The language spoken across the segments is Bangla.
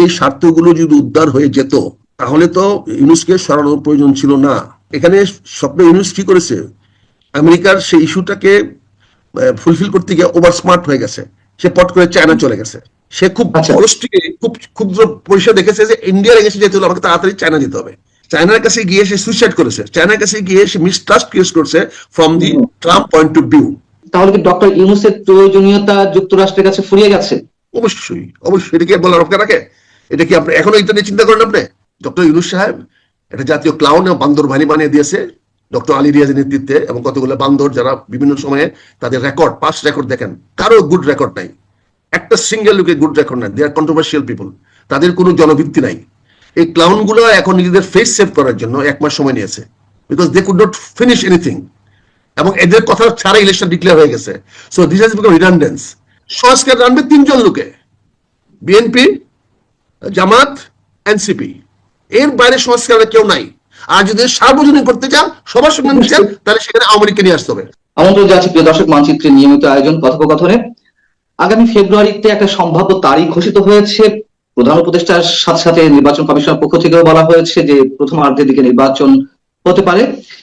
এই স্বার্থগুলো যদি উদ্ধার হয়ে যেত তাহলে তো ইউনুসকে সরানোর প্রয়োজন ছিল না। এখানে স্বপ্ন ইউনুস কি করেছে? আমেরিকার সেই ইস্যুটাকে ফুলফিল করতে গিয়ে ওভার স্মার্ট হয়ে গেছে। সে পট করে চায়না চলে গেছে। সে খুব আচ্ছা। খুব ক্ষুদ্র পরিসর দেখেছে যে ইন্ডিয়ার এগেছে যেতে হলে আমাকে তাড়াতাড়ি চায়না যেতে হবে। চায়নার কাছে গিয়ে সে সুইসাইড করেছে। চায়নার কাছে গিয়ে সে মিসট্রাস্ট ক্রিয়েট করছে from the Trump point of view তাহলে কি ডক্টর ইউনুসের প্রয়োজনীয়তা যুক্তরাষ্ট্রের কাছে ফুরিয়ে গেছে? অবশ্যই। অবশ্যই। এটাকে বলার অপেক্ষা রাখে। এটা কি আপনি এখনও এটা নিয়ে চিন্তা করেন আপনি? ডক্টর ইউনুস সাহেব এটা জাতীয় ক্লাউন এবং বান্দর বাহিনী বানিয়ে দিয়েছে, ডক্টর আলী রিয়াজের নেতৃত্বে এবং কতগুলো বান্দর যারা বিভিন্ন সময়ে তাদের রেকর্ড পাস রেকর্ড দেখেন, কারও গুড রেকর্ড নাই। একটা সিঙ্গেল লোকের গুড রেকর্ড নাই দে আর কন্ট্রোভার্সিয়াল পিপল তাদের কোনো জনভিত্তি নাই। এই ক্লাউনগুলো এখন নিজেদের ফেস সেভ করার জন্য এক মাস সময় নিয়েছে because they could not finish anything এবং এদের কথা ছাড়া ইলেকশন ডিক্লেয়ার হয়ে গেছে। So this has become redundance সংস্কার আনবে তিনজন লোকে বিএনপি জামাত এনসিপি এর বাইরে সংস্কারের কেউ নাই। আর যদি সার্বজনীন করতে চান, সবার সঙ্গে নিতে চান তাহলে সেখানে আওয়ামী লীগকে নিয়ে আসতে হবে। আমন্ত্রণ যাচ্ছি প্রিয় দর্শক মানচিত্রের নিয়মিত আয়োজন, কথোপকথনে। আগামী ফেব্রুয়ারিতে একটা সম্ভাব্য তারিখ ঘোষিত হয়েছে। প্রধান উপদেষ্টার সাথে সাথে নির্বাচন কমিশনের পক্ষ থেকেও বলা হয়েছে যে প্রথমার্ধের দিকে নির্বাচন হতে পারে।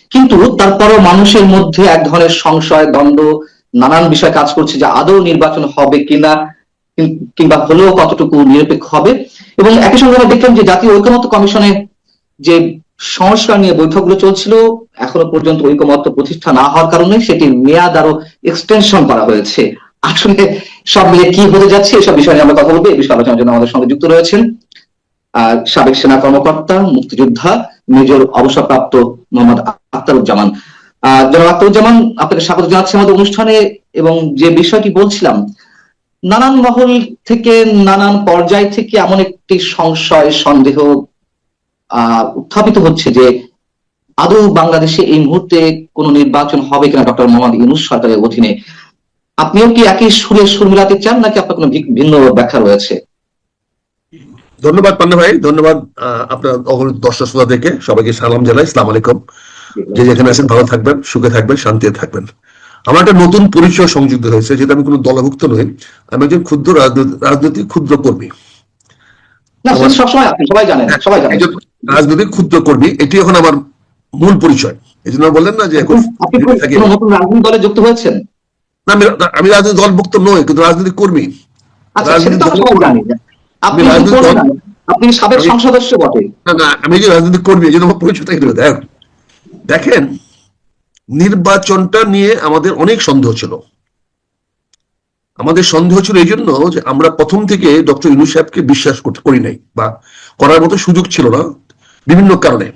কিন্তু তারপরও মানুষের মধ্যে এক ধরনের সংশয়, দ্বন্দ্ব, নানান বিষয় কাজ করছে যে আদৌ নির্বাচন হবে কিনা। কিংবা হলেও কতটুকু নিরপেক্ষ হবে। এবং একই সঙ্গে আমরা দেখলাম যে জাতীয় ঐক্যমত্য কমিশনে যে সংস্কার নিয়ে বৈঠকগুলো চলছিল এখনও পর্যন্ত ঐকমত্য প্রতিষ্ঠা না হওয়ার কারণে সেটির মেয়াদ আরও এক্সটেনশন করা হয়েছে। আসলে সব মিলে কি হতে যাচ্ছে এসব বিষয় নিয়ে আমরা কথা বলব। এই বিষয়ে আলোচনার জন্য আমাদের সঙ্গে যুক্ত রয়েছেন আহ, সাবেক সেনা কর্মকর্তা মুক্তিযোদ্ধা মেজর অবসরপ্রাপ্ত মোহাম্মদ আখতারুজ্জামান। আহ জনাব আখতারুজ্জামান আপনাকে স্বাগত জানাচ্ছি আমাদের অনুষ্ঠানে এবং যে বিষয়টি বলছিলাম নানান মহল থেকে নানান পর্যায় থেকে এমন একটি সংশয় সন্দেহ উত্থাপিত হচ্ছে যে আদৌ বাংলাদেশে এই মুহূর্তে কোন নির্বাচন হবে কিনা ডক্টর মোহাম্মদ ইউনুস সরকারের অধীনে। আপনিও কি একই সুরে সুর মিলাতে চান নাকি আপনার কোনো ভিন্ন ব্যাখ্যা রয়েছে? ধন্যবাদ পান্না ভাই ধন্যবাদ আপনার অগণিত দর্শক শ্রোতা দেখে সবাইকে সালাম জানাই ইসলাম আলাইকুম। যে যেখানে আছেন ভালো থাকবেন সুখে থাকবেন শান্তিতে থাকবেন। আমার একটা নতুন পরিচয় সংযুক্ত হয়েছে যেটা আমি কোনো দলভুক্ত নই। আমি একজন ক্ষুদ্র রাজনৈতিক ক্ষুদ্র কর্মী। একজন রাজনৈতিক ক্ষুদ্র কর্মী এটি এখন আমার মূল পরিচয়। এই জন্য বললেন না যে এখন রাজনৈতিক দলে যুক্ত হয়েছেন? না, আমি রাজনৈতিক দলভুক্ত নই কিন্তু রাজনৈতিক কর্মী। আচ্ছা আপনি আপনি সাবেক আমি- সংসদস্য বটে। না না আমি যে রাজনৈতিক কর্মী এই জন্য আমার পরিচয়টা দেখেন নির্বাচনটা নিয়ে আমাদের অনেক সন্দেহ ছিল। আমাদের সন্দেহ ছিল এই জন্য যে আমরা প্রথম থেকে ডক্টর ইনু সাহেবকে বিশ্বাস করি নাই বা করার মতো সুযোগ ছিল না বিভিন্ন কারণে।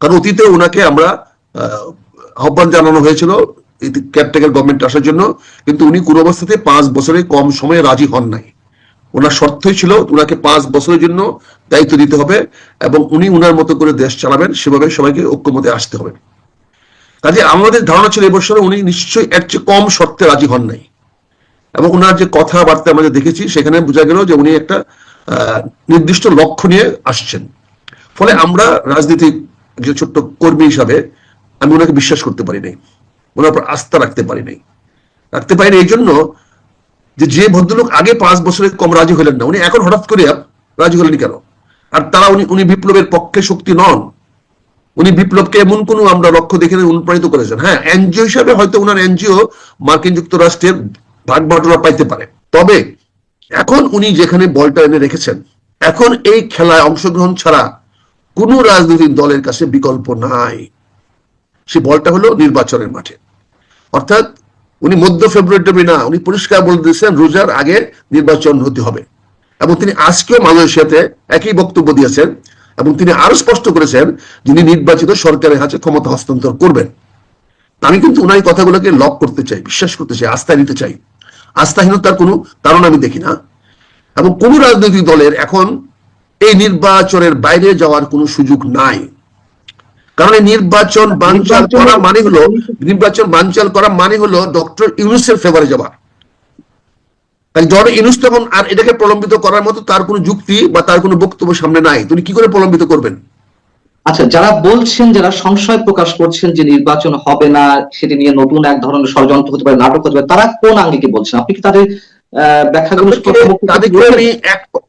কারণ অতীতে ওনাকে আমরা আহ্বান জানানো হয়েছিল ক্যাপটেকার গভর্নমেন্ট আসার জন্য, কিন্তু উনি কোনো অবস্থাতে পাঁচ বছরে কম সময়ে রাজি হন নাই। ওনার শর্তই ছিল ওনাকে পাঁচ বছরের জন্য দায়িত্ব দিতে হবে এবং উনি উনার মতো করে দেশ চালাবেন, সেভাবে সবাইকে ঐক্যমতে আসতে হবে। কাজে আমাদের ধারণা ছিল এবছরে উনি নিশ্চয়ই এর চেয়ে কম শর্তে রাজি হন নাই। এবং ওনার যে কথাবার্তা আমরা যে দেখেছি, সেখানে বোঝা গেল যে উনি একটা নির্দিষ্ট লক্ষ্য নিয়ে আসছেন। ফলে আমরা রাজনীতিক যে ছোট্ট কর্মী হিসাবে আমি ওনাকে বিশ্বাস করতে পারি নাই। ওনার উপর আস্থা রাখতে পারি নাই। রাখতে পারি এই জন্য যে যে ভদ্রলোক আগে পাঁচ বছরে কম রাজি হলেন না, উনি এখন হঠাৎ করে রাজি হলেন কেন? আর তারা উনি উনি বিপ্লবের পক্ষে শক্তি নন। উনি বিপ্লবকে এমন কোন আমরা লক্ষ্য দেখে অনুপ্রাণিত করেছেন। হ্যাঁ এনজিও হিসাবে হয়তো ওনার এনজিও মার্কিন যুক্তরাষ্ট্রের ভাগ বাটোয়ারা পাইতে পারে। তবে এখন উনি যেখানে বলটা এনে রেখেছেন, এখন এই খেলায় অংশগ্রহণ ছাড়া কোনো রাজনৈতিক দলের কাছে বিকল্প নাই। সে বলটা হলো নির্বাচনের মাঠে। অর্থাৎ উনি মধ্য ফেব্রুয়ারি না, উনি পরিষ্কার বলে দিয়েছেন, রোজার আগে নির্বাচন হতে হবে। এবং তিনি আজকেও মালয়েশিয়াতে একই বক্তব্য দিয়েছেন এবং তিনি আরও স্পষ্ট করেছেন যিনি নির্বাচিত সরকারের হাতে ক্ষমতা হস্তান্তর করবেন। আমি কিন্তু এই কথাগুলোকে লক করতে চাই বিশ্বাস করতে চাই আস্থা নিতে চাই। আস্থাহীনতার কোনো কারণ আমি দেখি না। এবং কোন রাজনৈতিক দলের এখন এই নির্বাচনের বাইরে যাওয়ার কোনো সুযোগ নাই। কারণ এই নির্বাচন বানচাল করা মানে হলো নির্বাচন বানচাল করা মানে হলো ডক্টর ইউনুসের ফেভারে যাওয়া। তাই জন ইউনুস তখন আর এটাকে প্রলম্বিত করার মতো তার কোনো যুক্তি বা তার কোনো বক্তব্য সামনে নাই। তিনি কি করে প্রলম্বিত করবেন? আচ্ছা যারা বলছেন যারা সংশয় প্রকাশ করছেন যে নির্বাচন হবে না সেটি নিয়ে নতুন এক ধরনের ষড়যন্ত্র হতে পারে নাটক হতে পারে তারা কোন আঙ্গিকে বলছেন? আপনি কি তাদের ব্যাখ্যাগুলো তাদেরকে- আমি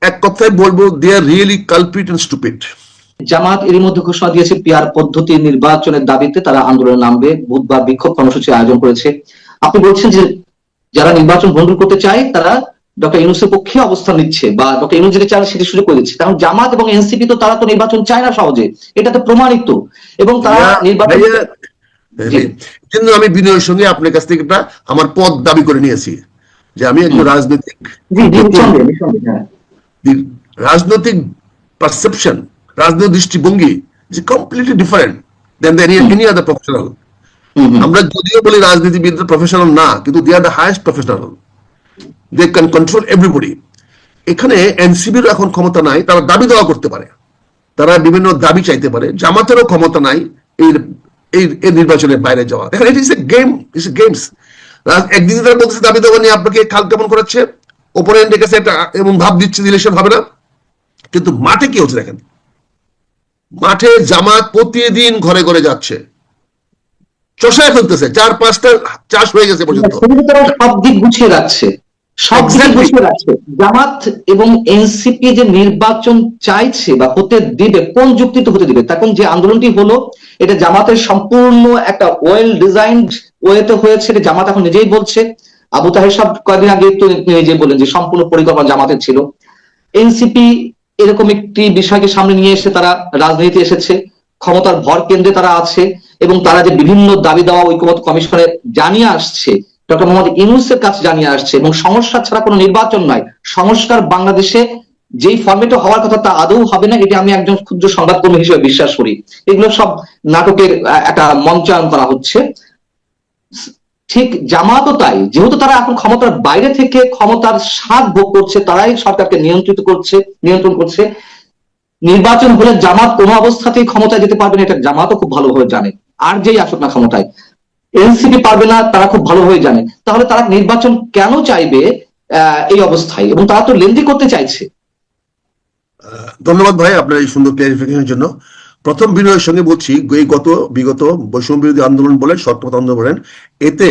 এক কথায় বলব they are really culprit and stupid Jamaat এরই মধ্যে ঘোষণা দিয়েছে পিয়ার পদ্ধতি নির্বাচনের দাবিতে তারা আন্দোলনে নামবে। বুধবার বিক্ষোভ কর্মসূচি আয়োজন করেছে। আপনি বলছেন যে যারা নির্বাচন ভঙ্গ করতে চায় তারা ডক্টর ইউনুসের পক্ষে অবস্থান নিচ্ছে বা ডক্টর ইউনুস যেটা চান সেটি শুরু করে দিচ্ছে। কারণ জামাত এবং এনসিপি তো তারা তো নির্বাচন চায় না সহজে। এটা তো প্রমাণিত। এবং তারা নির্বাচন কিন্তু আমি বিনয়ের সঙ্গে আপনার কাছ থেকে একটা আমার পদ দাবি করে নিয়েছি যে আমি একজন রাজনৈতিক হ্যাঁ। রাজনৈতিক পারসেপশন রাজনৈতিক দৃষ্টিভঙ্গি is completely different than any other professional. আমরা যদিও বলি রাজনীতিবিদরা প্রফেশনাল না, কিন্তু they are the highest professional they can control everybody এখানে এনসিবির এখন ক্ষমতা নাই, তারা দাবি দেওয়া করতে পারে। তারা বিভিন্ন দাবি চাইতে পারে। জামাতেরও ক্ষমতা নাই এই এই নির্বাচনের বাইরে যাওয়া এখানে ইট ইস এ গেম ইস গেমস একদিন তারা বলতেছে, দাবি দেওয়া নিয়ে আপনাকে খাল কেমন করাচ্ছে? ওপোনেন্টের কাছে একটা এবং ভাব দিচ্ছে ইলেকশন হবে না। কিন্তু মাঠে কি হচ্ছে দেখেন? মাঠে জামাত প্রতিদিন ঘরে ঘরে যাচ্ছে। চষায় ফেলতেছে চার পাঁচটা চাষ হয়ে গেছে পর্যন্ত। সব দিক গুছিয়ে রাখছে। সব দিক গুছিয়ে রাখছে। জামাত এবং এনসিপি যে নির্বাচন চাইছে বা হতে দিবে কোন যুক্তিতে হতে দিবে? তখন যে আন্দোলনটি হলো এটা জামাতের সম্পূর্ণ একটা ওয়েল ডিজাইনড ওয়েতে হয়েছে এটা জামাত এখন নিজেই বলছে। আবু তাহের সব কয়েকদিন আগে তো নিজে বলেন যে সম্পূর্ণ পরিকল্পনা জামাতের ছিল। এনসিপি এরকম একটি বিষয়কে সামনে নিয়ে এসে তারা রাজনীতি এসেছে। ক্ষমতার ভর কেন্দ্রে তারা আছে। এবং তারা যে বিভিন্ন দাবি দেওয়া ঐক্যমত কমিশনে জানিয়ে আসছে, ডক্টর মোহাম্মদ ইউনুসের কাছে জানিয়ে আসছে, এবং সংস্কার ছাড়া কোনো নির্বাচন নয়। সংস্কার বাংলাদেশে যেই ফর্মেটে হওয়ার কথা তা আদৌ হবে না, এটি আমি একজন ক্ষুদ্র সংবাদকর্মী হিসেবে বিশ্বাস করি। এগুলো সব নাটকের একটা মঞ্চায়ন করা হচ্ছে। ঠিক জামাতও তাই, যেহেতু তারা এখন ক্ষমতার বাইরে থেকে ক্ষমতার স্বাদ ভোগ করছে, তারাই সরকারকে নিয়ন্ত্রিত করছে, নিয়ন্ত্রণ করছে। নির্বাচন হলে জামাত কোনো অবস্থাতেই ক্ষমতায় যেতে পারবে না, এটা জামাতও খুব ভালোভাবে জানে। আর যেই আসুক না ক্ষমতায়, এনসিপি পারবে না, তারা খুব ভালোভাবে জানে। তাহলে তারা নির্বাচন কেন চাইবে এই অবস্থায়? এবং তারা তো লেন্দি করতে চাইছে। ধন্যবাদ ভাই আপনার এই সুন্দর ক্লারিফিকেশনের জন্য। প্রথম বিনয়ের সঙ্গে বলছি, এই গত, বিগত বৈষম্য বিরোধী আন্দোলন বলেন সত্যপথ আন্দোলন বলেন, এতে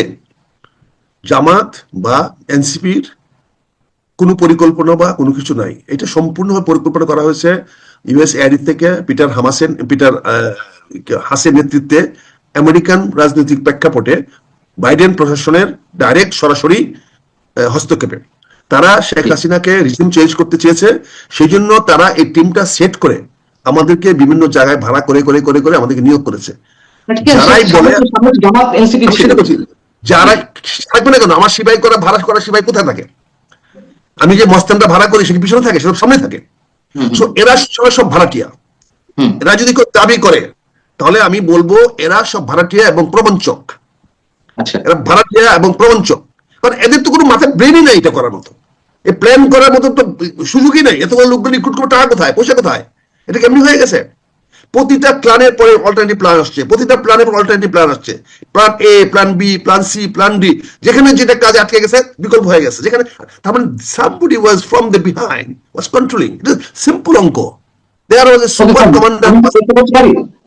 জামাত বা এনসিপির কোনো পরিকল্পনা বা কোনো কিছু নাই। এটা সম্পূর্ণভাবে পরিকল্পনা করা হয়েছে। ইউএস এয়ারি থেকে পিটার হামাসেন পিটার হাসের নেতৃত্বে আমেরিকান রাজনৈতিক প্রেক্ষাপটে বাইডেন প্রশাসনের ডাইরেক্ট সরাসরি হস্তক্ষেপে। তারা শেখ হাসিনাকে রিজিম চেঞ্জ করতে চেয়েছে সেই জন্য তারা এই টিমটা সেট করে আমাদেরকে বিভিন্ন জায়গায় ভাড়া করে করে করে করে আমাদেরকে নিয়োগ করেছে। আছে, যারাই বলে- যারা থাকবে না কেন? আমার সিপাই করা ভাড়া করা সিপাই কোথায় থাকে? আমি যে মস্তানটা ভাড়া করি সেটা পিছনে থাকে? সেটা সামনে থাকে। So, এরা সবাই সব ভাড়াটিয়া। এরা যদি কেউ দাবি করে তাহলে আমি বলব এরা সব ভাড়াটিয়া এবং প্রবঞ্চক। আচ্ছা। এরা ভাড়াটিয়া এবং প্রবঞ্চক। কারণ এদের তো কোনো মাথায় ব্রেনই নাই এটা করার মতো। এই প্ল্যান করার মতো তো সুযোগই নাই। এত লোকগুলো রিক্রুট করে টাকা কোথায়? পয়সা কোথায়? এটা কেমনি হয়ে গেছে? প্রতিটা প্ল্যানের পরে অল্টারনেটিভ প্ল্যান আসছে প্রতিটা প্ল্যানের পর অল্টারনেটিভ প্ল্যান আসছে। Plan A plan B plan C plan D যেখানে যেটা কাজ আটকে গেছে বিকল্প হয়ে গেছে। যেখানে তার মানে somebody was from the behind was controlling it is simple অঙ্ক। There was A super commander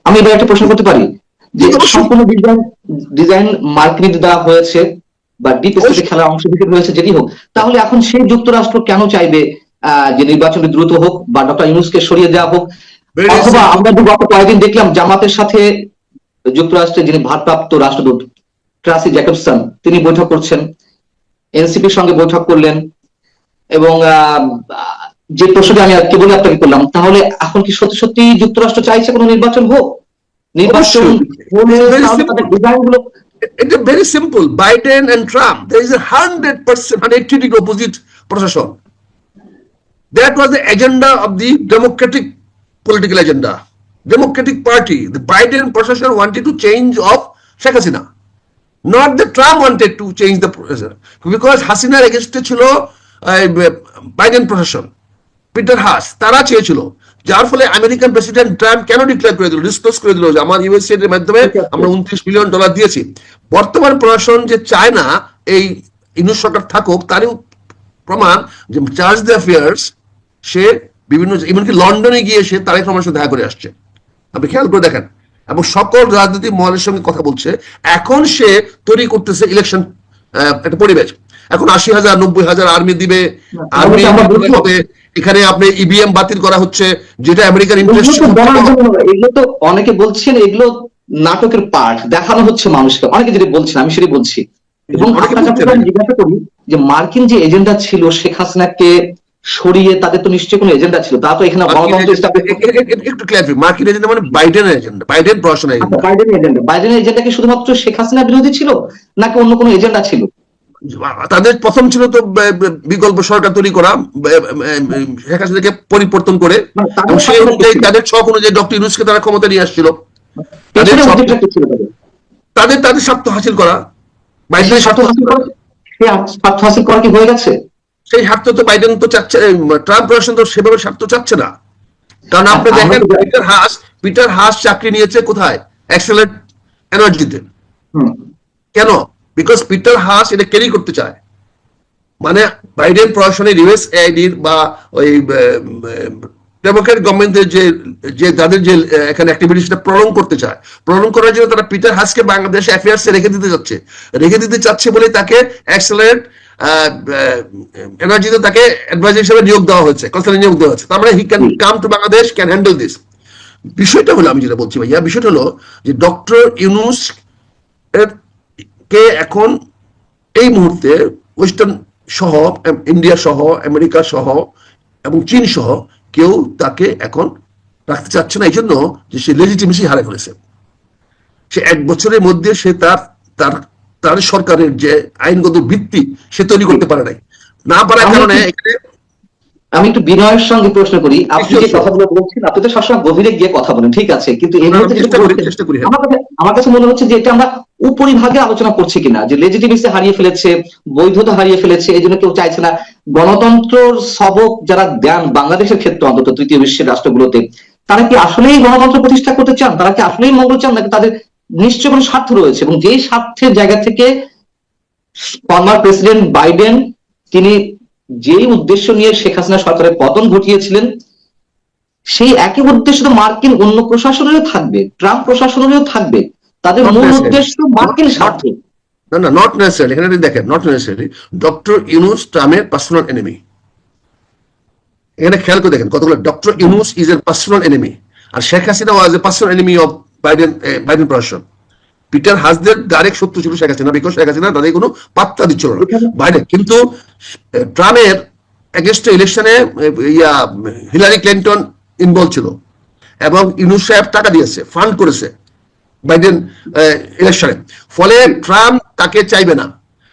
আমি এবার একটা প্রশ্ন করতে পারি। যে সম্পূর্ণ ডিজাইন ডিজাইন মার্কেট দেওয়া হয়েছে বা ডিপ স্টেটে। খেলার অংশ হিসেবে হয়েছে যেটি হোক তাহলে এখন সেই যুক্তরাষ্ট্র কেন চাইবে আহ, যে নির্বাচনটি দ্রুত হোক বা ডক্টর ইউনুসকে সরিয়ে দেওয়া হোক? অথবা আমরা যে গত কয়েকদিন দেখলাম জামাতের সাথে যুক্তরাষ্ট্রের যিনি ভারপ্রাপ্ত রাষ্ট্রদূত ট্রাসি জ্যাকবসন তিনি বৈঠক করছেন এনসিপির সঙ্গে বৈঠক করলেন এবং যে প্রশ্নটি আমি কেবলই আপনাকে করলাম তাহলে এখন কি সত্যি সত্যি যুক্তরাষ্ট্র চাইছে কোনো নির্বাচন হোক নির্বাচন অবশ্যই। হলে Very তাহলে simple. তাদের ডিজাইনগুলো It is very simple. Biden and Trump, there is a hundred percent, 180 degree political agenda. Democratic Party, the Biden procession wanted to change of Sheikh Hasina. Not the Trump wanted to change the procession. Because Hasina against ছিল বাইডেন প্রশাসন পিটার হাস তারা চেয়েছিল যার ফলে আমেরিকান প্রেসিডেন্ট ট্রাম্প কেন ডিক্লেয়ার করে দিল ডিসক্লোজ করে দিল যে আমার ইউএসএ এর মাধ্যমে আমরা উনত্রিশ মিলিয়ন ডলার দিয়েছি বর্তমান প্রশাসন যে চায় না এই ইউনুস সরকার থাকুক তারই প্রমাণ যে চার্জ দ্য অ্যাফেয়ার্স সে বিভিন্ন এমনকি লন্ডনে গিয়ে সে তারেক রহমানের সাথে দেখা করে আসছে। আপনি খেয়াল করে দেখেন। এবং সকল রাজনৈতিক মহলের সঙ্গে কথা বলছে। এখন সে তৈরি করতেছে ইলেকশন একটা পরিবেশ। এখন আশি হাজার নব্বই হাজার আর্মি দিবে। আর্মি হবে এখানে আপনি ইভিএম বাতিল করা হচ্ছে যেটা আমেরিকান এগুলো ইন্টারেস্ট এগুলো তো অনেকে বলছেন এগুলো নাটকের পার্ট দেখানো হচ্ছে মানুষকে। অনেকে যেটা বলছেন আমি সেটাই বলছি। এবং জিজ্ঞাসা করি যে মার্কিন যে এজেন্ডা ছিল শেখ হাসিনাকে সরিয়ে তাদের তো নিশ্চয়ই কোনো এজেন্ডা ছিল। তা তো এখানে একটু ক্লিয়ার মার্কিন এজেন্ডা মানে বাইডেনের এজেন্ডা বাইডেন আচ্ছা, এজেন্ডা বাইডেনের এজেন্ডা বাইডেনের এজেন্ডা কি শুধুমাত্র শেখ হাসিনা বিরোধী ছিল নাকি অন্য কোনো এজেন্ডা ছিল? তাদের প্রথম ছিল তো বিকল্প সরকার তৈরি করা শেখ হাসিনাকে পরিবর্তন করে। সেই অনুযায়ী তাদের ছক অনুযায়ী ডক্টর ইউনুসকে তারা ক্ষমতা নিয়ে আসছিল। তাদের তাদের? স্বার্থ হাসিল করা। বাইডেনের স্বার্থ হাসিল করা স্বার্থ হাসিল করা কি হয়ে গেছে? সেই স্বার্থ তো বাইডেন তো চাচ্ছে ট্রাম্প প্রশাসন তো সেভাবে স্বার্থ চাচ্ছে না। কারণ আপনি দেখেন পিটার হাস পিটার হাস চাকরি নিয়েছে কোথায়? এক্সেলেন্ট এনার্জিতে কেন? বিকজ পিটার হাস এটা ক্যারি করতে চায়। মানে বাইডেন প্রশাসনের ইউএস আইডির বা ওই ডেমোক্রেট গভর্নমেন্টের যে যে তাদের যে এখানে অ্যাক্টিভিটি সেটা প্রলং করতে চায়। প্রলং করার জন্য তারা পিটার হাসকে বাংলাদেশ অ্যাফেয়ার্সে রেখে দিতে চাচ্ছে। রেখে দিতে চাচ্ছে বলে তাকে এক্সেলেন্ট এনার্জিতে তাকে অ্যাডভাইজার হিসেবে নিয়োগ দেওয়া হয়েছে কনসালটেন্ট নিয়োগ দেওয়া হচ্ছে তার মানে he can come to Bangladesh can handle this বিষয়টা হলো আমি যেটা বলছি ভাইয়া বিষয়টা হলো যে ডক্টর ইউনুস কে এখন এই মুহূর্তে ওয়েস্টার্ন সহ ইন্ডিয়া সহ আমেরিকা সহ এবং চীন সহ কেউ তাকে এখন রাখতে চাচ্ছে না। এই জন্য যে সে লেজিটিমেসি হারে ফেলেছে সে এক বছরের মধ্যে সে তার তার তার সরকারের যে আইনগত ভিত্তি সে তৈরি করতে পারে নাই। না পারার কারণে আমি একটু বিনয়ের সঙ্গে প্রশ্ন করি। আপনি যে কথাগুলো বলছেন আপনি তো সবসময় গভীরে গিয়ে কথা বলেন ঠিক আছে? কিন্তু হ্যাঁ। আমার কাছে আমার কাছে মনে হচ্ছে যে এটা আমরা উপরিভাগে আলোচনা করছি কিনা যে লেজিটিমেসি হারিয়ে ফেলেছে বৈধতা হারিয়ে ফেলেছে এই জন্য কেউ চাইছে না। গণতন্ত্রর সবক যারা দেন বাংলাদেশের ক্ষেত্রে অন্তত তৃতীয় বিশ্বের রাষ্ট্রগুলোতে তারা কি আসলেই গণতন্ত্র প্রতিষ্ঠা করতে চান? তারা কি আসলেই মঙ্গল চান? নাকি তাদের নিশ্চয় কোনো স্বার্থ রয়েছে এবং যেই স্বার্থের জায়গা থেকে ফর্মার প্রেসিডেন্ট বাইডেন তিনি যেই উদ্দেশ্য নিয়ে শেখ হাসিনা সরকারের পতন ঘটিয়েছিলেন সেই একই উদ্দেশ্য তো মার্কিন অন্য প্রশাসনেরও থাকবে ট্রাম্প প্রশাসনেরও থাকবে। তাদের মূল. উদ্দেশ্য মার্কিন স্বার্থ। না না নট নেসেসারি এখানে দেখেন নট নেসেসারি ডক্টর ইউনুস ট্রামের পার্সোনাল এনিমি এখানে খেয়াল করে দেখেন কতগুলো ডক্টর ইউনুস ইজ এর personal enemy R Sheikh Hasina was a personal enemy of Biden Biden প্রশাসন। পিটার হাসদের ডাইরেক্ট শত্রু ছিল শেখ হাসিনা বিকজ শেখ হাসিনা তাদের কোনো পাত্তা দিচ্ছিল না। বাইডেন কিন্তু ট্রাম্পের এগেনস্ট ইলেকশনে ইয়া হিলারি ক্লিন্টন ইনভলভ ছিল। এবং ইউনুস সাহেব টাকা দিয়েছে ফান্ড করেছে বাইডেন ইলেকশনে ফলে ট্রাম্প তাকে চাইবে না।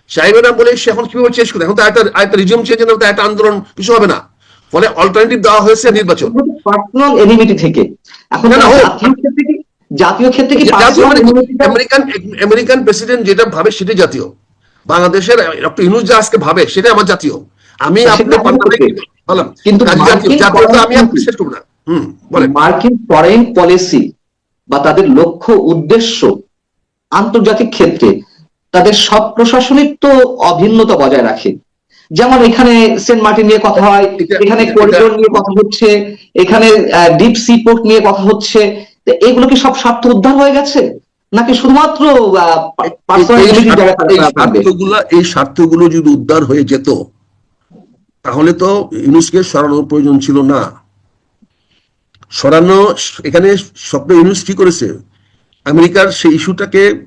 চাইবে না বলে সে এখন কীভাবে চেঞ্জ করে এখন তো একটা একটা রিজিউম চেঞ্জ না একটা আন্দোলন কিছু হবে না। ফলে অল্টারনেটিভ দেওয়া হয়েছে নির্বাচন। পার্সোনাল এনিমিটি থেকে। এখন না, না, হোক। জাতীয় ক্ষেত্রে কি মানে আমেরিকান আমেরিকান প্রেসিডেন্ট যেটা ভাবে সেটাই জাতীয়। বাংলাদেশের ডক্টর ইউনুস যা আজকে ভাবে সেটাই আমার জাতীয়। আমি আপনার বললাম কিন্তু আমি করব না। হুম বলেন। মার্কিন ফরেন পলিসি বা তাদের লক্ষ্য উদ্দেশ্য আন্তর্জাতিক ক্ষেত্রে তাদের সব প্রশাসনিক তো অভিন্নতা বজায় রাখে। যেমন এখানে সেন্ট মার্টিন নিয়ে কথা হয় এখানে করিডোর নিয়ে কথা হচ্ছে এখানে ডিপ সি পোর্ট নিয়ে কথা হচ্ছে এগুলো কি সব স্বার্থ উদ্ধার হয়ে গেছে? নাকি শুধুমাত্র এই স্বার্থ- এই স্বার্থগুলো যদি উদ্ধার হয়ে যেত তাহলে তো ইউনুসকে সরানোর প্রয়োজন ছিল না। সরানো এখানে স্বপ্ন ইউনুস কি করেছে? আমেরিকার সেই ইস্যুটাকে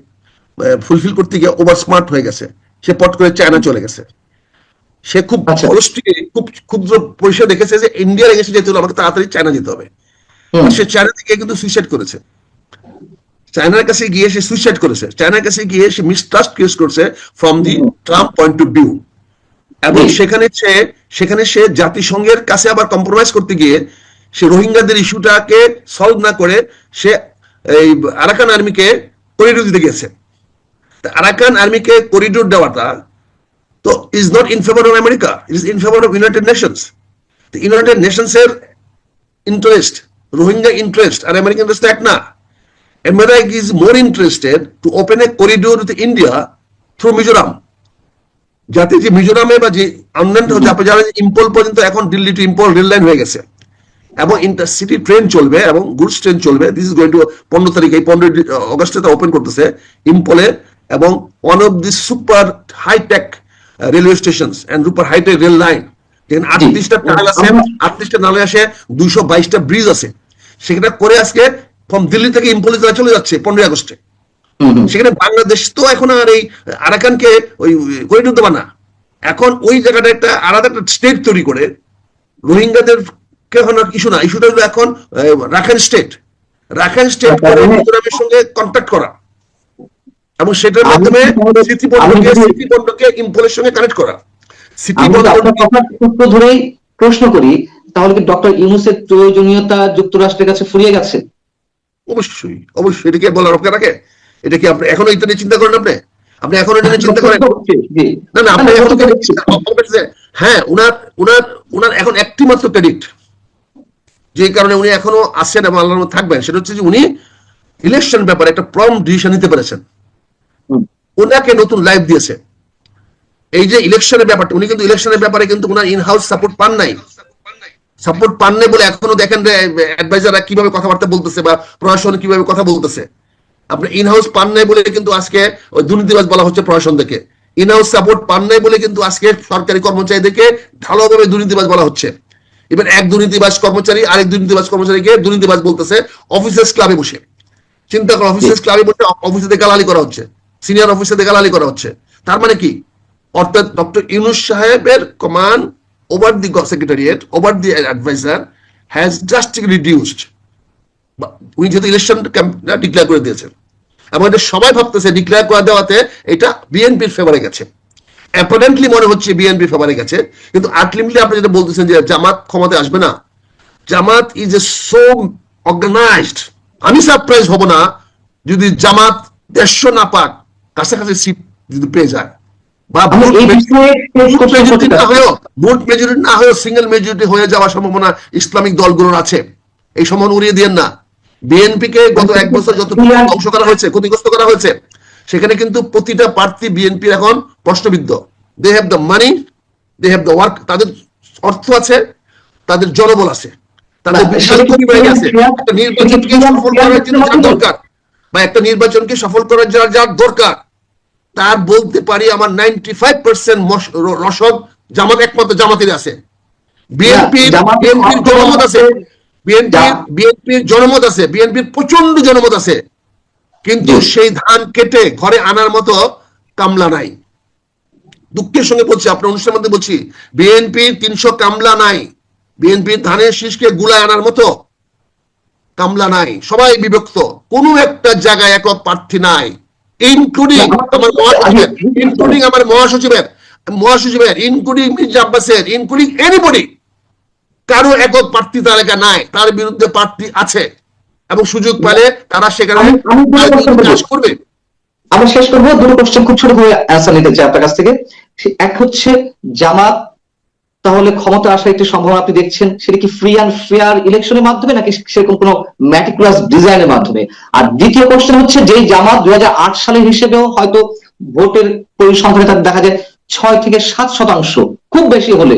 ফুলফিল করতে গিয়ে ওভার স্মার্ট হয়ে গেছে। সে পট করে চায়না চলে গেছে। সে খুব আচ্ছা। খুব ক্ষুদ্র পরিসরে দেখেছে যে ইন্ডিয়ার এগেছে যেতে হলে আমাকে তাড়াতাড়ি চায়না যেতে হবে। সে চায়না থেকে কিন্তু সুইসাইড করেছে। চায়নার কাছে গিয়ে সে সুইসাইড করেছে। চায়নার কাছে গিয়ে সে মিসট্রাস্ট ক্রিয়েট করছে from the Trump point of view এবং সেখানে সে সেখানে সে জাতিসংঘের কাছে আবার কম্প্রোমাইজ করতে গিয়ে সে রোহিঙ্গাদের ইস্যুটাকে সলভ না করে সে এই আরাকান আর্মিকে করিডোর দিতে গেছে আরাকান আর্মিকে করিডোর দেওয়াটা তো is not in favour of America is in favour of United Nations United Nations এর ইন্টারেস্ট রোহিঙ্গা ইন্টারেস্ট আর আমেরিকান ইন্টারেস্ট এক না। America is more interested to open a corridor with India through Mizoram. যাতে যে মিজোরামে বা যে অন্যান্য যারা ইম্পল পর্যন্ত এখন Delhi to Imphal rail line হয়ে গেছে। এবং ইন্টারসিটি ট্রেন চলবে এবং গুডস ট্রেন চলবে। দিস ইজ গোয়িং টু পনেরো তারিখ এই পনেরো অগস্টে তা ওপেন করতেছে ইম্পলে এবং one of the super hitech railway station and রূপার হাইটে রেল লাইন যেখানে আটত্রিশটা টানেল আছে আটত্রিশটা নালে আসে দুইশো বাইশটা ব্রিজ আছে। সেখানে করে আজকে ফ্রম দিল্লি থেকে ইম্পলিজ চলে যাচ্ছে পনেরোই আগস্টে। সেখানে বাংলাদেশ তো এখন আর এই আরাকানকে ওই করিডোর দেবা না। এখন ওই জায়গাটা একটা আলাদা একটা স্টেট তৈরি করে। রোহিঙ্গাদের এখন আর ইস্যু না। ইস্যুটা হলো এখন আহ, রাখাইন স্টেট রাখাইন স্টেট মানে- মিজোরামের সঙ্গে কন্ট্যাক্ট করা। এবং সেটার মাধ্যমে স্মৃতিপণ্ডকে আমি যদি- স্মৃতিপণ্ডকে ইম্পলের সঙ্গে কানেক্ট করা। কথার সূত্র ধরেই প্রশ্ন করি তাহলে কি ডক্টর ইউনুসের প্রয়োজনীয়তা যুক্তরাষ্ট্রের কাছে ফুরিয়ে গেছে? অবশ্যই অবশ্যই এটা কি বলার অপেক্ষা রাখে? এটা কি আপনি এখনও এটা নিয়ে চিন্তা করেন আপনি? আপনি এখনও এটা নিয়ে চিন্তা করেন? না না আপনি এখন হ্যাঁ উনার উনার উনার এখন একটি মাত্র ক্রেডিট যে কারণে উনি এখনও আছেন এবং আল্লাহর থাকবেন সেটা হচ্ছে যে উনি ইলেকশন ব্যাপারে একটা প্রম ডিসিশন নিতে পেরেছেন। ওনাকে নতুন লাইফ দিয়েছে। এই যে ইলেকশনের ব্যাপারটা উনি কিন্তু ইলেকশনের ব্যাপারে কিন্তু উনার ইন হাউস সাপোর্ট পান নাই। সাপোর্ট পান নাই বলে এখনও দেখেন অ্যাডভাইজাররা কীভাবে কথাবার্তা বলতেছে বা প্রশাসন কীভাবে কথা বলতেছে। আপনি ইন হাউস পান নাই বলে কিন্তু আজকে ওই দুর্নীতিবাজ বলা হচ্ছে প্রশাসন থেকে ইন হাউস সাপোর্ট পান নাই বলে কিন্তু আজকে সরকারি কর্মচারীদেরকে ঢালাওভাবে দুর্নীতিবাজ বলা হচ্ছে। এবার এক দুর্নীতিবাজ কর্মচারী আরেক দুর্নীতিবাজ কর্মচারীকে দুর্নীতিবাজ বলতেছে অফিসার্স ক্লাবে বসে। চিন্তা করো অফিসার্স ক্লাবে বসে অফিসে গালালি করা হচ্ছে। সিনিয়র অফিসে গালালি করা হচ্ছে। তার মানে কি? অর্থাৎ ডক্টর ইউনুস সাহেবের command over the secretariat over the adviser has drastically reduced উনি যেহেতু ইলেকশন ডিক্লেয়ার করে দিয়েছেন। এটা সবাই ভাবতেছে ডিক্লেয়ার করে দেওয়াতে এটা বিএনপির ফেভারে গেছে। অ্যাপারেন্টলি মনে হচ্ছে বিএনপির ফেভারে গেছে। কিন্তু আলটিমেটলি আপনি যেটা বলতেছেন যে জামাত ক্ষমতায় আসবে না, Jamaat is a so organised আমি সারপ্রাইজ হব না যদি জামাত দেড়শো না পাক, কাছাকাছি সিট যদি পেয়ে যায়। বা ভোট এই বিষয়ে শেষ করতে মেজরিটি না হয়েও ভোট মেজরিটি না হয়েও সিঙ্গেল মেজরিটি হয়ে যাওয়ার সম্ভাবনা ইসলামিক দলগুলোর আছে। এই সম্ভাবনা উড়িয়ে দিয়েন না। বিএনপি কে গত এক বছর যত ধ্বংস করা হয়েছে ক্ষতিগ্রস্ত করা হয়েছে সেখানে কিন্তু প্রতিটা প্রার্থী বিএনপির এখন প্রশ্নবিদ্ধ। They have the money they have the work তাদের অর্থ আছে তাদের জনবল আছে। তাদের বিশাল আছে একটা নির্বাচনকে সফল করার জন্য যার দরকার বা একটা নির্বাচনকে সফল করার যার যার দরকার তার বলতে পারি আমার নাইনটি ফাইভ পার্সেন্ট রসদ জামাত একমাত্র জামাতের আছে। বিএনপির বিএনপির জনমত আছে। বিএনপির বিএনপির জনমত আছে। বিএনপির প্রচণ্ড জনমত আছে। কিন্তু সেই ধান কেটে ঘরে আনার মতো কামলা নাই। দুঃখের সঙ্গে বলছি আপনার অনুষ্ঠানের মধ্যে বলছি বিএনপির তিনশো কামলা নাই। বিএনপির ধানের শীষকে গুলায় আনার মতো কামলা নাই। সবাই বিভক্ত। কোনো একটা জায়গায় একক প্রার্থী নাই। ইনক্লুডিং আমার মহাসচিবের ইনক্লুডিং আমার মহাসচিবের মহাসচিবের ইনক্লুডিং মির্জা আব্বাসের ইনক্লুডিং এনিবডি কারও একক প্রার্থী তালিকা নাই তার বিরুদ্ধে প্রার্থী আছে এবং সুযোগ পেলে তারা সেখানে। কাজ করবে আমি শেষ করব দুটো কোশ্চেন খুব ছোট করে অ্যান্সার নিতে চাই আপনার কাছ থেকে এক হচ্ছে জামাত তাহলে ক্ষমতা আসার একটি সম্ভাবনা আপনি দেখছেন, সেটা কি ফ্রি অ্যান্ড ফেয়ার ইলেকশনের মাধ্যমে, নাকি সেরকম কোনো ম্যাটিকুলাস ডিজাইনের মাধ্যমে? আর দ্বিতীয় কোশ্চেন হচ্ছে, যেই জামাত দুই সালের হিসেবেও হয়তো ভোটের পরিসংখ্যানে তার দেখা যায় ছয় থেকে সাত শতাংশ, খুব বেশি হলে।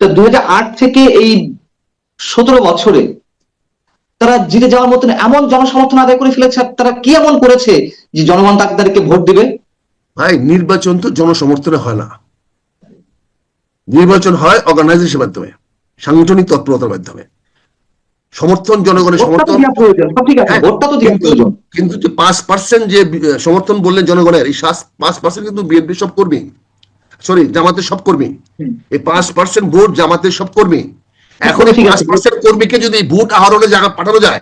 তো দুই থেকে এই সতেরো বছরে তারা জিতে যাওয়ার মতন এমন জনসমর্থন আদায় করে ফেলেছে তারা কি এমন করেছে যে জনগণ তাদেরকে ভোট দিবে? ভাই, নির্বাচন তো জনসমর্থনে হয় না। নির্বাচন হয় অর্গানাইজেশনের মাধ্যমে সাংগঠনিক তৎপরতার মাধ্যমে। সমর্থন জনগণের সমর্থন। হ্যাঁ, কিন্তু যে পাঁচ পার্সেন্ট যে সমর্থন বললেন জনগণের এই পাঁচ পার্সেন্ট কিন্তু বিএনপি সব কর্মী। সরি জামাতের সব কর্মী। এই পাঁচ পার্সেন্ট ভোট জামাতের সব কর্মী। এখন এই পাঁচ পার্সেন্ট কর্মীকে যদি ভোট আহরণের জায়গা পাঠানো যায়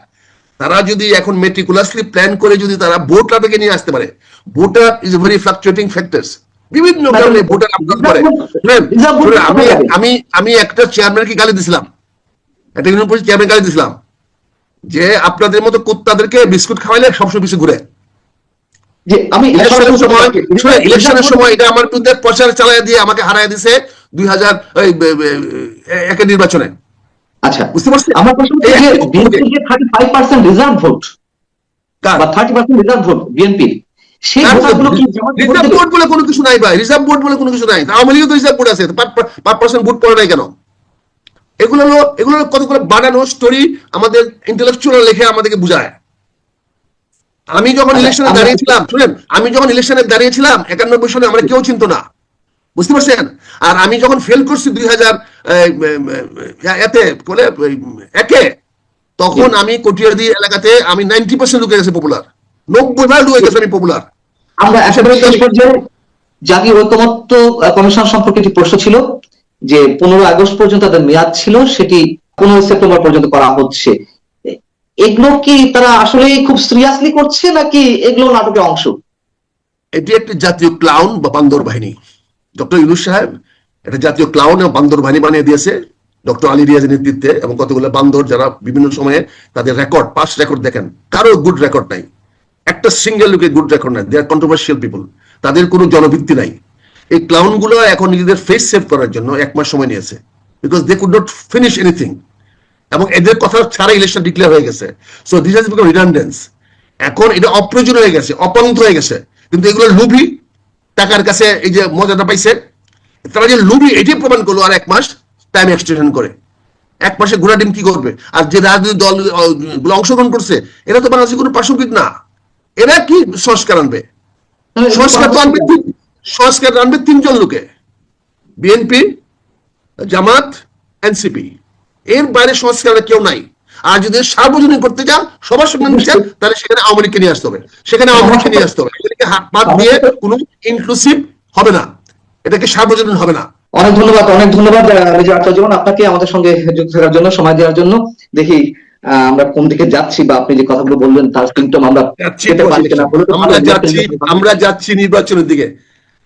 তারা যদি এখন মেটিকুলাসলি প্ল্যান করে যদি তারা ভোটটা থেকে নিয়ে আসতে পারে voter is very fluctuating factors বিভিন্ন কারণে ভোটার আপডেট করে। আমি আমি আমি একটা চেয়ারম্যানকে গালি দিছিলাম। একটা ইউনিয়ন পরিষদ চেয়ারম্যান গালি দিছিলাম। যে আপনাদের মতো কুত্তাদেরকে বিস্কুট খাওয়াইলে সবসময় পিছু ঘুরে। আমি ইলেকশনের সময় ইলেকশনের সময় এটা আমার বিরুদ্ধে প্রচার চালাই দিয়ে আমাকে দিছে দুই হাজার একের নির্বাচনে। আচ্ছা বুঝতে আমার প্রশ্ন thirty five percent reserve vote বা thirty percent reserve vote BNP সেই কার কি রিজার্ভ? বোর্ড বলে কোনো কিছু নাই ভাই রিজার্ভ বোর্ড বলে কোনো কিছু নাই। আওয়ামী লীগও তো রিজার্ভ বোর্ড আছে পাঁচ পার্সেন্ট ভোট পড়ে নাই কেন? এগুলো হলো এগুলো কতগুলো বানানো স্টোরি আমাদের ইন্টেলেকচুয়াল লিখে আমাদেরকে বুঝায়। আমি যখন আচ্ছা, ইলেকশনে দাঁড়িয়েছিলাম শুনেন আমি যখন ইলেকশনে দাঁড়িয়েছিলাম একানব্বই সালে আমরা কেউ চিনতো না। বুঝতে পারছেন? আর আমি যখন ফেল করছি দুই হাজার এতে বলে একে তখন আমি কটিয়াদি এলাকাতে আমি নাইনটি পার্সেন্ট ঢুকে গেছে পপুলার নব্বই ভাগ ঢুকে গেছে আমি পপুলার আমরা একেবারে শেষ পর্যায়ে জাতীয় ঐকমত্য আহ, কমিশন সম্পর্কে একটি প্রশ্ন ছিল যে পনেরো আগস্ট পর্যন্ত তাদের মেয়াদ ছিল সেটি পনেরো সেপ্টেম্বর পর্যন্ত করা হচ্ছে। এগুলো কি তারা আসলে খুব সিরিয়াসলি করছে নাকি এগুলো নাটকের অংশ? এটি একটি জাতীয় ক্লাউন বা বান্দর বাহিনী। ডক্টর ইউনুস সাহেব এটা জাতীয় ক্লাউন এবং বান্দর বাহিনী বানিয়ে দিয়েছে। ডক্টর আলী রিয়াজের নেতৃত্বে এবং কতগুলো বান্দর যারা বিভিন্ন সময়ে তাদের রেকর্ড পাস রেকর্ড দেখেন কারও গুড রেকর্ড নাই। একটা সিঙ্গেল লোকের গুড রেকর্ড নাই। দে আর কন্ট্রোভার্সিয়াল পিপল তাদের কোনো জনভিত্তি নাই। এই ক্লাউনগুলো এখন নিজেদের ফেস সেভ করার জন্য এক মাস সময় নিয়েছে। Because they could not finish anything এবং এদের কথা ছাড়া ইলেকশন ডিক্লেয়ার হয়ে গেছে। So this has become redundance এখন এটা অপ্রয়োজন হয়ে গেছে অপন্ত হয়ে গেছে। কিন্তু এগুলো লুভি টাকার কাছে এই যে মজাটা পাইছে, তারা যে লুভি এটাই প্রমাণ করল আর এক মাস টাইম এক্সটেনশন করে। এক মাসে ঘোড়া ডিম কি করবে? আর যে রাজনৈতিক দল অংশগ্রহণ করছে, এরা তো বাংলাদেশের কোনো প্রাসঙ্গিক না। এরা কি সংস্কার আনবে? সংস্কার তো আনবে সংস্কার আনবে তিনজন লোকে। বিএনপি জামাত এনসিপি এর বাইরে সংস্কার কেউ নাই। আর যদি সার্বজনীন করতে চান সবার সঙ্গে নিতে চান তাহলে সেখানে আওয়ামী লীগকে নিয়ে আসতে হবে। সেখানে আওয়ামী লীগকে নিয়ে আসতে হবে। এদেরকে হাত পাত দিয়ে কোনো ইনক্লুসিভ হবে না। এটাকে সার্বজনীন হবে না। অনেক ধন্যবাদ অনেক ধন্যবাদ আপনাকে আমাদের সঙ্গে যুক্ত থাকার জন্য সময় দেওয়ার জন্য। দেখি আমরা কোন দিকে যাচ্ছি বা আপনি যে কথাগুলো বললেন তার সিমটম আমরা পেতে আমরা যাচ্ছি আমরা যাচ্ছি নির্বাচনের দিকে।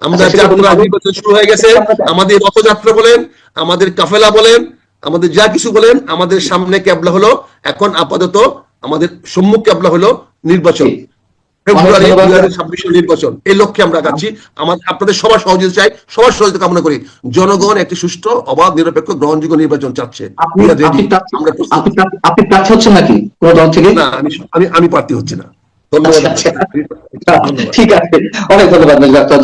আমরা আচ্ছা, নির্বাচন শুরু হয়ে গেছে। আমাদের রথযাত্রা বলেন আমাদের কাফেলা বলেন আমাদের যা কিছু বলেন আমাদের সামনে ক্যাবলা হলো। এখন আপাতত আমাদের সম্মুখ ক্যাবলা হলো নির্বাচন। নির্বাচন এই লক্ষ্যে আমরা যাচ্ছি। আমাদের আপনাদের সবার সহযোগিতা চাই সবার সহযোগিতা কামনা করি। জনগণ একটি সুষ্ঠু অবাধ নিরপেক্ষ গ্রহণযোগ্য নির্বাচন চাচ্ছে। আপনি প্রার্থী- হচ্ছেন নাকি কোন দল থেকে? না আমি আমি প্রার্থী হচ্ছি না। ধন্যবাদ। আচ্ছা, আচ্ছা। ঠিক আছে। অনেক ধন্যবাদ আপনাকে। ডক্টর